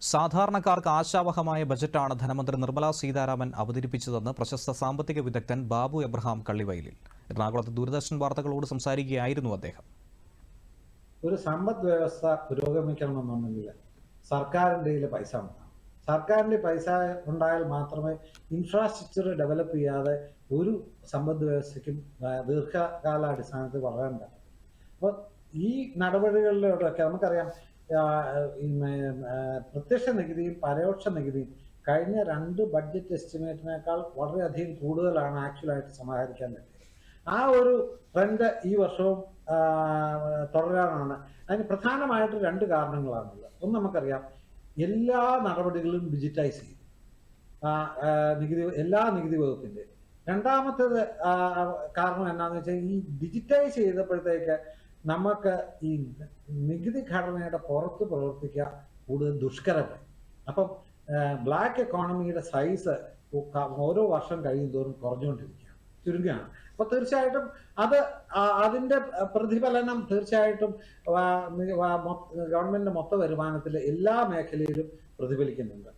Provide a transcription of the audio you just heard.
സാധാരണക്കാർക്ക് ആശാവഹമായ ബജറ്റാണ് ധനമന്ത്രി നിർമ്മല സീതാരാമൻ അവതരിപ്പിച്ചതെന്ന് പ്രശസ്ത സാമ്പത്തിക വിദഗ്ധൻ ബാബു എബ്രഹാം കള്ളിവയലിൽ. എറണാകുളത്ത് ദൂരദർശൻ വാർത്തകളോട് സംസാരിക്കുകയായിരുന്നു അദ്ദേഹം. ഒരു സമ്പദ് വ്യവസ്ഥ പുരോഗമിക്കണമെന്നുണ്ടെങ്കിൽ സർക്കാരിന്റെ കയ്യിൽ പൈസ ഉണ്ടാകും സർക്കാരിന്റെ പൈസ ഉണ്ടായാൽ മാത്രമേ ഇൻഫ്രാസ്ട്രക്ചർ ഡെവലപ്പ് ചെയ്യാതെ ഒരു സമ്പദ് വ്യവസ്ഥയ്ക്കും ദീർഘകാലാടിസ്ഥാനത്തിൽ വളരാൻ പറ്റും. അപ്പോൾ ഈ നടപടികളിലൂടെയൊക്കെ നമുക്കറിയാം പ്രത്യക്ഷ നികുതിയും പരോക്ഷ നികുതിയും കഴിഞ്ഞ രണ്ട് ബഡ്ജറ്റ് എസ്റ്റിമേറ്റിനേക്കാൾ വളരെയധികം കൂടുതലാണ് ആക്ച്വലായിട്ട് സമാഹരിക്കാൻ പറ്റിയത്. ആ ഒരു ട്രെൻഡ് ഈ വർഷവും തുടരാനാണ്. അതിന് പ്രധാനമായിട്ട് രണ്ട് കാരണങ്ങളാണുള്ളത്. ഒന്ന് നമുക്കറിയാം എല്ലാ നടപടികളും ഡിജിറ്റൈസ് ചെയ്തു നികുതി എല്ലാ നികുതി വകുപ്പിന്റെ രണ്ടാമത്തേത് കാരണം എന്നാന്ന് വെച്ചാൽ ഈ ഡിജിറ്റൈസ് ചെയ്തപ്പോഴത്തേക്ക് നമുക്ക് ഈ നികുതി ഘടനയുടെ പുറത്ത് പ്രവർത്തിക്കുക കൂടുതൽ ദുഷ്കരമായി അപ്പം ബ്ലാക്ക് എക്കോണമിയുടെ സൈസ് ഓരോ വർഷം കഴിയും തോറും കുറഞ്ഞുകൊണ്ടിരിക്കുകയാണ്. ചുരുങ്ങുകയാണ് അപ്പൊ തീർച്ചയായിട്ടും അത് അതിന്റെ പ്രതിഫലനം തീർച്ചയായിട്ടും ഗവൺമെന്റിന്റെ മൊത്ത വരുമാനത്തിൽ എല്ലാ മേഖലയിലും പ്രതിഫലിക്കുന്നുണ്ട്.